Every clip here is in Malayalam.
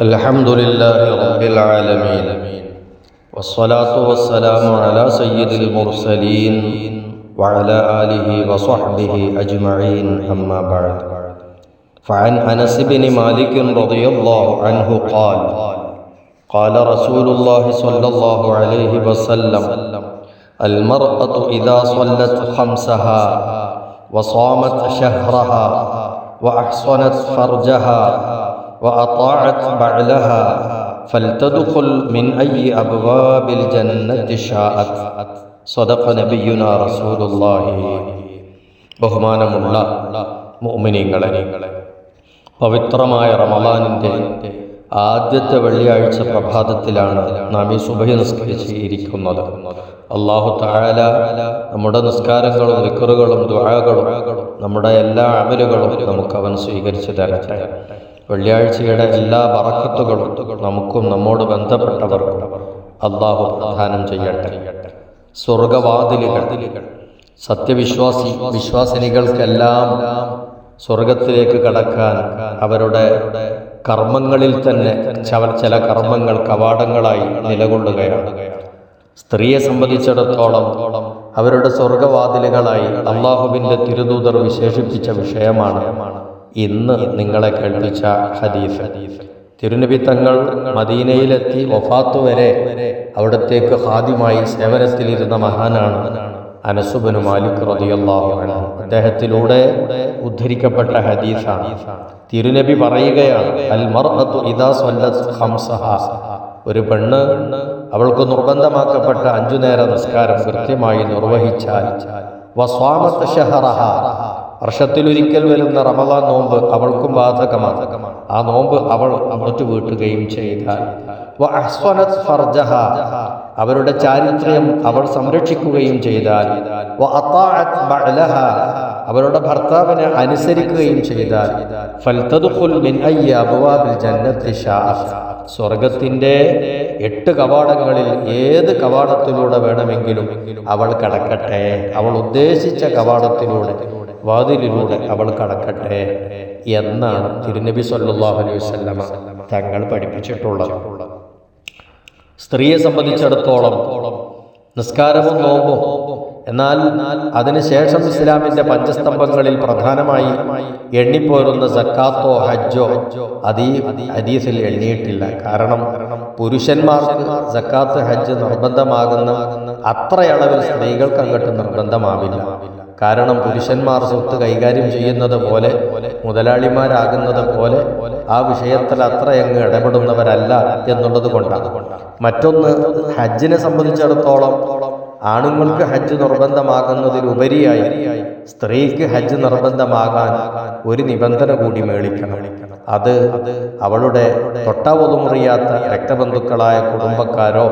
الحمد لله رب العالمين. والصلاة والسلام على سيد المرسلين وعلى آله وصحبه أجمعين أما بعد. فعن أنس بن مالك رضي الله عنه قال قال رسول الله صلى الله عليه وسلم المرأة إذا صلت خمسها وصامت شهرها وأحصنت فرجها وأطاعت بعلها فلتدخل من أي أبواب الجنة شاءت صدق نبينا رسول الله ബഹുമാനമുള്ള മുഅ്മിനീങ്ങളെ പവിത്രമായ റമലാനിൻ്റെ ആദ്യത്തെ വെള്ളിയാഴ്ച പ്രഭാതത്തിലാണ് നാം ഈ സുബഹി നിസ്കരിച്ച് ഇരിക്കുന്നത് അള്ളാഹു താഴല നമ്മുടെ നിസ്കാരങ്ങളും വിക്കറുകളും ദുആകളും നമ്മുടെ എല്ലാ അമലുകളും നമുക്ക് അവൻ സ്വീകരിച്ചു തരട്ടെ വെള്ളിയാഴ്ചയുടെ എല്ലാ വറക്കത്തുകളും നമുക്കും നമ്മോട് ബന്ധപ്പെട്ടവർക്കും അള്ളാഹു പ്രധാനം ചെയ്യട്ടെ. സ്വർഗവാതിലുകൾ സത്യവിശ്വാസി വിശ്വാസിനികൾക്കെല്ലാം സ്വർഗത്തിലേക്ക് കടക്കാൻ അവരുടെ കർമ്മങ്ങളിൽ തന്നെ ചില കർമ്മങ്ങൾ കവാടങ്ങളായി നിലകൊള്ളുകയാണ്. സ്ത്രീയെ സംബന്ധിച്ചിടത്തോളം അവരുടെ സ്വർഗവാതിലുകളായി അള്ളാഹുവിന്റെ തിരുദൂതർ വിശേഷിപ്പിച്ച വിഷയമാണ് ഇന്ന് നിങ്ങളെ കേൾപ്പിച്ച ഹദീസ്. തിരുനബി തങ്ങൾ മദീനയിലെത്തി വഫാത്തു വരെ അവിടത്തേക്ക് ഹാദ്യമായി സേവനത്തിലിരുന്ന മഹാനാണ് അനസുബനു മാലിക് റളിയല്ലാഹു അൻഹു. അദ്ദേഹത്തിലൂടെ ഉദ്ധരിക്കപ്പെട്ട ഹദീസാണ്. തിരുനബി പറയുകയാണ് അൽ മർഅത്തു ഇദാ ഖംസഹ. ഒരു പെണ്ണ് അവൾക്ക് നിർബന്ധമാക്കപ്പെട്ട അഞ്ചു നേര നിസ്കാരം കൃത്യമായി നിർവഹിച്ചാൽ ഷഹറഹ വർഷത്തിലൊരിക്കൽ വരുന്ന റമദാൻ നോമ്പ് അവൾക്കും ബാധകമാണ്. ആ നോമ്പ് അവൾ അങ്ങോട്ട് വീട്ടുകയും ചെയ്താൽ. അവരുടെ ചാരിത്രം അവൾ സംരക്ഷിക്കുകയും ചെയ്താൽ. അവരുടെ ഭർത്താവിനെ അനുസരിക്കുകയും ചെയ്താൽ. സ്വർഗത്തിന്റെ എട്ട് കവാടങ്ങളിൽ ഏത് കവാടത്തിലൂടെ വേണമെങ്കിലും അവൾ കടക്കട്ടെ. അവൾ ഉദ്ദേശിച്ച കവാടത്തിലൂടെ. വാതിലിലൂടെ അവൾ കടക്കട്ടെ എന്നാണ് തിരുനബി സല്ലാഹു അലൈഹി വസല്ലമ തങ്ങൾ പഠിപ്പിച്ചിട്ടുള്ളത്. സ്ത്രീയെ സംബന്ധിച്ചിടത്തോളം നിസ്കാരവും നോമ്പും എന്നാൽ അതിനുശേഷം ഇസ്ലാമിന്റെ പഞ്ചസ്തംഭങ്ങളിൽ പ്രധാനമായി എണ്ണിപ്പോരുന്ന സക്കാത്തോ ഹജ്ജോ അതീ ഹദീസിൽ എണ്ണിയിട്ടില്ല. കാരണം പുരുഷന്മാർക്ക് സക്കാത്ത് ഹജ്ജ് നിർബന്ധമാകുന്ന അത്രയളവിൽ സ്ത്രീകൾക്ക് അങ്ങോട്ട് നിർബന്ധമാവില്ല. കാരണം പുരുഷന്മാർ സ്വത്ത് കൈകാര്യം ചെയ്യുന്നത് പോലെ മുതലാളിമാരാകുന്നത് പോലെ ആ വിഷയത്തിൽ അത്ര അങ്ങ് ഇടപെടുന്നവരല്ല എന്നുള്ളത് കൊണ്ടാണ്. മറ്റൊന്ന് ഹജ്ജിനെ സംബന്ധിച്ചിടത്തോളം ആണുങ്ങൾക്ക് ഹജ്ജ് നിർബന്ധമാകുന്നതിലുപരിയായി സ്ത്രീക്ക് ഹജ്ജ് നിർബന്ധമാകാൻ ഒരു നിബന്ധന കൂടി മേളിക്കണം. അത് അവളുടെ തൊട്ടാവതുമറിയാത്ത രക്തബന്ധുക്കളായ കുടുംബക്കാരോ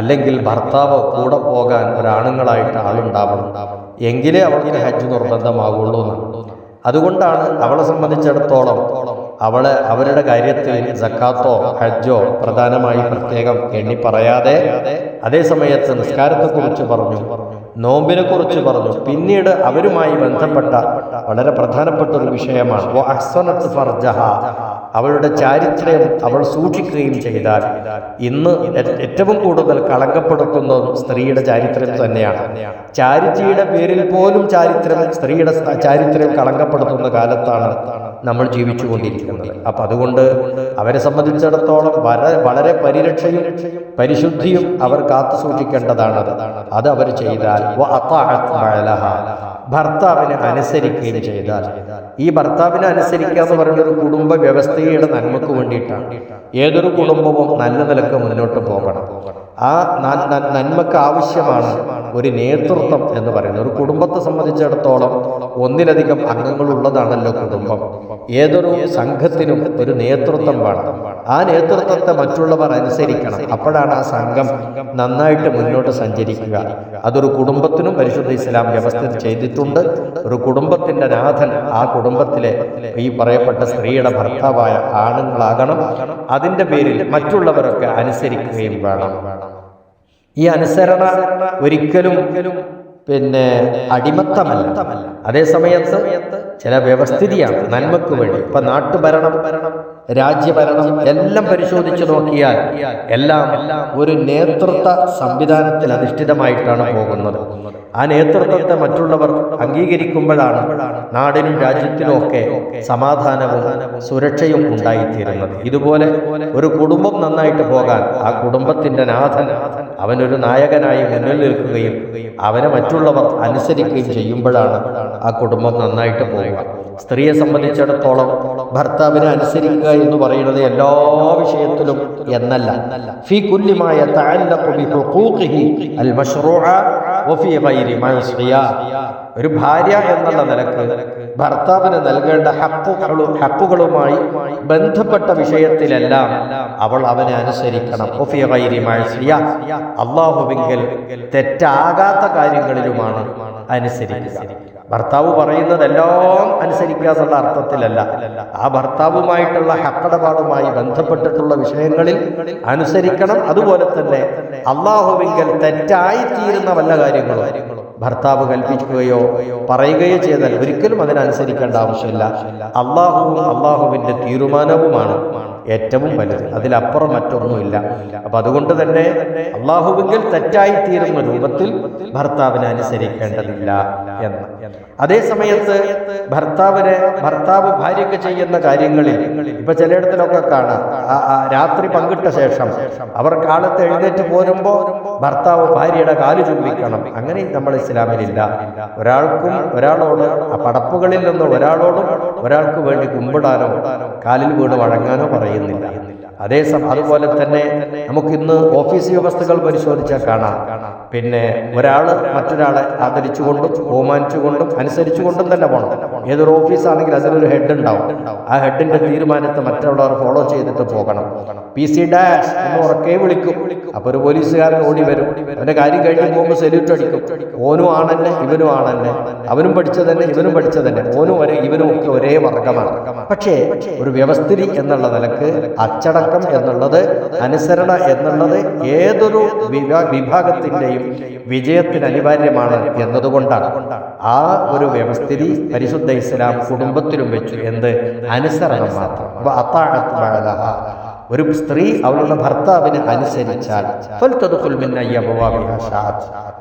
അല്ലെങ്കിൽ ഭർത്താവോ കൂടെ പോകാൻ ഒരാണുങ്ങളായിട്ട് ആളുണ്ടാവണം. എങ്കിലേ അവൾക്ക് ഹജ്ജ് നിർബന്ധമാകുള്ളൂ അതുകൊണ്ടാണ് അവളെ സംബന്ധിച്ചിടത്തോളം അവളെ അവരുടെ കാര്യത്തിൽ സക്കാത്തോ ഹജ്ജോ പ്രധാനമായി പ്രത്യേകം എണ്ണി പറയാതെ അതേ സമയത്ത് നിസ്കാരത്തെക്കുറിച്ച് പറഞ്ഞു നോമ്പിനെ കുറിച്ച് പറഞ്ഞു. പിന്നീട് അവരുമായി ബന്ധപ്പെട്ട വളരെ പ്രധാനപ്പെട്ട ഒരു വിഷയമാണ്. അവളുടെ ചാരിത്രം അവൾ സൂക്ഷിക്കുകയും ചെയ്താൽ ഇന്ന് ഏറ്റവും കൂടുതൽ കളങ്കപ്പെടുത്തുന്നതും സ്ത്രീയുടെ ചാരിത്രം തന്നെയാണ്. ചാരിറ്റിയുടെ പേരിൽ പോലും ചാരിത്രം സ്ത്രീയുടെ ചാരിത്രം കളങ്കപ്പെടുത്തുന്ന കാലത്താണ് നമ്മൾ ജീവിച്ചുകൊണ്ടിരിക്കുന്നത്. കൊണ്ടിരിക്കുന്നത് അപ്പൊ അതുകൊണ്ട് അവരെ സംബന്ധിച്ചിടത്തോളം വളരെ വളരെ പരിരക്ഷയും പരിശുദ്ധിയും അവർ കാത്തു സൂക്ഷിക്കേണ്ടതാണ്. അത് അവർ ചെയ്താൽ ഭർത്താവിനെ അനുസരിക്കുകയും ചെയ്താൽ. ഈ ഭർത്താവിനെ അനുസരിക്കുക എന്ന് പറയുന്നത് ഒരു കുടുംബ വ്യവസ്ഥയുടെ നന്മക്ക് വേണ്ടിയിട്ടാണ്. ഏതൊരു കുടുംബവും നല്ല നിലയ്ക്ക് മുന്നോട്ട് പോകണം. ആ നന്മക്ക് ആവശ്യമാണ് ഒരു നേതൃത്വം എന്ന് പറയുന്നത്. ഒരു കുടുംബത്തെ സംബന്ധിച്ചിടത്തോളം ഒന്നിലധികം അംഗങ്ങൾ ഉള്ളതാണല്ലോ കുടുംബം. ഏതൊരു സംഘത്തിനും ഒരു നേതൃത്വം വേണം. ആ നേതൃത്വത്തെ മറ്റുള്ളവർ അനുസരിക്കണം. അപ്പോഴാണ് ആ സംഘം നന്നായിട്ട് മുന്നോട്ട് സഞ്ചരിക്കുക. അതൊരു കുടുംബത്തിനും പരിശുദ്ധ ഇസ്ലാം വ്യവസ്ഥ ചെയ്തിട്ടുണ്ട്. ഒരു കുടുംബത്തിന്റെ നാഥൻ ആ കുടുംബത്തിലെ ഈ പറയപ്പെട്ട സ്ത്രീയുടെ ഭർത്താവായ ആണുങ്ങളാകണം. അതിന്റെ പേരിൽ മറ്റുള്ളവരൊക്കെ അനുസരിക്കുകയും വേണം. ഈ അനുസരണ ഒരിക്കലും പിന്നെ അടിമത്തമല്ല. അതേ സമയത്ത് ചില വ്യവസ്ഥിതിയാണ് നന്മക്ക് വേണ്ടി. ഇപ്പൊ നാട്ടുഭരണം രാജ്യഭരണം എല്ലാം പരിശോധിച്ചു നോക്കിയാൽ എല്ലാം ഒരു നേതൃത്വ സംവിധാനത്തിൽ അധിഷ്ഠിതമായിട്ടാണ് പോകുന്നത്. ആ നേതൃത്വത്തെ മറ്റുള്ളവർ അംഗീകരിക്കുമ്പോഴാണ് നാടിനും രാജ്യത്തിനും ഒക്കെ സമാധാനവും സുരക്ഷയും ഉണ്ടായിത്തീരുന്നത്. ഇതുപോലെ ഒരു കുടുംബം നന്നായിട്ട് പോകാൻ ആ കുടുംബത്തിന്റെ നാഥൻ അവനൊരു നായകനായി മുന്നിൽ നിൽക്കുകയും അവനെ മറ്റുള്ളവർ അനുസരിക്കുകയും ചെയ്യുമ്പോഴാണ് ആ കുടുംബം നന്നായിട്ട് പോവുക. സ്ത്രീയെ സംബന്ധിച്ചിടത്തോളം ഭർത്താവിനെ അനുസരിക്കുക എന്ന് പറയുന്നത് എല്ലാ വിഷയത്തിലും എന്നല്ല. ഫി കുല്യമായ ഒരു ഭാര്യ എന്നുള്ള നിലയ്ക്ക് ഭർത്താവിന് നൽകേണ്ട ഹക്കുകളും ഹക്കുകളുമായി ബന്ധപ്പെട്ട വിഷയത്തിലെല്ലാം അവൾ അവനെ അനുസരിക്കണം. അള്ളാഹുവിങ്കൽ തെറ്റാകാത്ത കാര്യങ്ങളിലുമാണ് അനുസരിക്കുക. ഭർത്താവ് പറയുന്നതെല്ലാം അനുസരിക്കുക എന്നുള്ള അർത്ഥത്തിലല്ല. ആ ഭർത്താവുമായിട്ടുള്ള ഹക്കടപാടുമായി ബന്ധപ്പെട്ടിട്ടുള്ള വിഷയങ്ങളിൽ അനുസരിക്കണം. അതുപോലെ തന്നെ അള്ളാഹുവിങ്കൽ തെറ്റായിത്തീരുന്ന വല്ല കാര്യങ്ങളും ഭർത്താവ് കൽപ്പിക്കുകയോ പറയുകയോ ചെയ്താൽ ഒരിക്കലും അതിനനുസരിക്കേണ്ട ആവശ്യമില്ല. അള്ളാഹുവും അള്ളാഹുവിന്റെ തീരുമാനവുമാണ്. ഏറ്റവും വലുത്. അതിലപ്പുറം മറ്റൊന്നുമില്ല. അപ്പൊ അതുകൊണ്ട് തന്നെ അള്ളാഹുവിങ്കിൽ തെറ്റായി തീരുന്ന രൂപത്തിൽ ഭർത്താവിനെ അനുസരിക്കേണ്ടതില്ല എന്ന്. അതേ സമയത്ത് ഭർത്താവിനെ ഭർത്താവ് ഭാര്യയ്ക്ക് ചെയ്യുന്ന കാര്യങ്ങളിൽ ഇപ്പൊ ചിലയിടത്തിലൊക്കെ കാണാം. രാത്രി പങ്കിട്ട ശേഷം അവർ കാലത്ത് എഴുന്നേറ്റ് പോരുമ്പോ ഭർത്താവ് ഭാര്യയുടെ കാൽ ചുംബിക്കണം. അങ്ങനെ നമ്മൾ ഇസ്ലാമിലില്ല. ഒരാൾക്കും ഒരാളോട് ആ പടപ്പുകളിൽ നിന്ന് ഒരാളോടും ഒരാൾക്ക് വേണ്ടി കുമ്പിടാനോ കാലിൽ വീണ് വഴങ്ങാനോ പറയുന്നില്ല. അതേ സമയം അതുപോലെ തന്നെ നമുക്ക് ഇന്ന് ഓഫീസ് വ്യവസ്ഥകൾ പരിശോധിച്ചാൽ കാണാം. പിന്നെ ഒരാൾ മറ്റൊരാളെ ആദരിച്ചുകൊണ്ടും ബഹുമാനിച്ചുകൊണ്ടും അനുസരിച്ചുകൊണ്ടും തന്നെ പോകണം ഏതൊരു ഓഫീസാണെങ്കിൽ അതിനൊരു ഹെഡ് ഉണ്ടാവും. ആ ഹെഡിന്റെ തീരുമാനത്തെ മറ്റുള്ളവർ ഫോളോ ചെയ്തിട്ട് പോകണം. പി സി ഡാഷ് എന്ന് ഉറക്കെ വിളിക്കും. അപ്പൊ ഒരു പോലീസുകാരൻ ഓടി വരും. അവന്റെ കാര്യം കഴിഞ്ഞ് പോകുമ്പോൾ സെല്യൂട്ട് അടിക്കും. ഓനും ആണെന്നെ ഇവനും ആണെന്നെ അവനും പഠിച്ചതന്നെ ഇവനും പഠിച്ചതന്നെ ഓനും ഒരേ ഇവനും ഒക്കെ ഒരേ വർഗമാണ് പക്ഷേ ഒരു വ്യവസ്ഥിതി എന്നുള്ള നിലയ്ക്ക് അച്ചടക്കം എന്നുള്ളത് അനുസരണ എന്നുള്ളത് ഏതൊരു വിഭാഗത്തിന്റെയും വിജയത്തിന് അനിവാര്യമാണ് എന്നതുകൊണ്ടാണ്. ആ ഒരു വ്യവസ്ഥിതി പരിശുദ്ധ ഇസ്ലാം കുടുംബത്തിലും വെച്ചു എന്ത്? അനുസരണം മാത്രം. അപ്പൊ അത്താഴത്ത്. ഒരു സ്ത്രീ അവളുടെ ഭർത്താവിനെ അനുസരിച്ചാൽ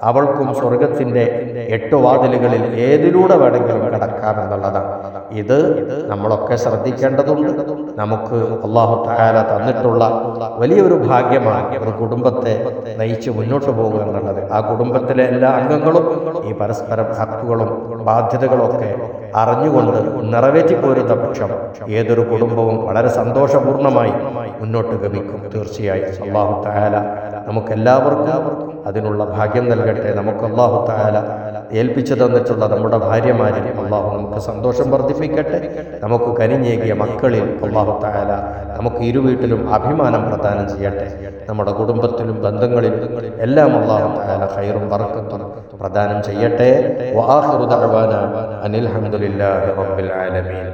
അവൾക്കും സ്വർഗത്തിന്റെ എട്ട് വാതിലുകളിൽ ഏതിലൂടെ വേണമെങ്കിലും കിടക്കാം എന്നുള്ളതാണ്. ഇത് നമ്മളൊക്കെ ശ്രദ്ധിക്കേണ്ടതുണ്ട്. നമുക്ക് അള്ളാഹു തആല തന്നിട്ടുള്ള വലിയൊരു ഭാഗ്യമാണ് ഒരു കുടുംബത്തെ നയിച്ച് മുന്നോട്ട് പോകുക എന്നുള്ളത്. ആ കുടുംബത്തിലെ എല്ലാ അംഗങ്ങളും ഈ പരസ്പരം ഹക്കുകളും ബാധ്യതകളും ഒക്കെ അറിഞ്ഞുകൊണ്ട് നിറവേറ്റിപ്പോരുന്ന പക്ഷം ഏതൊരു കുടുംബവും വളരെ സന്തോഷപൂർണമായി മുന്നോട്ട് ഗമിക്കും. തീർച്ചയായും. അള്ളാഹു തായാല നമുക്കെല്ലാവർക്കും അതിനുള്ള ഭാഗ്യം നൽകട്ടെ. നമുക്ക് അള്ളാഹു താല ഏൽപ്പിച്ചു തന്നിട്ടുള്ള നമ്മുടെ ഭാര്യമാരിൽ അള്ളാഹു നമുക്ക് സന്തോഷം വർദ്ധിപ്പിക്കട്ടെ. നമുക്ക് കനിഞ്ഞേകിയ മക്കളിൽ അള്ളാഹു താല നമുക്ക് ഇരുവീട്ടിലും അഭിമാനം പ്രദാനം ചെയ്യട്ടെ. നമ്മുടെ കുടുംബത്തിലും ബന്ധങ്ങളിലും എല്ലാം അള്ളാഹു താല ഹൈറും വറക്കും പ്രദാനം ചെയ്യട്ടെ. അനിൽ ഹംദുലില്ലാഹി റബ്ബിൽ ആലമീൻ.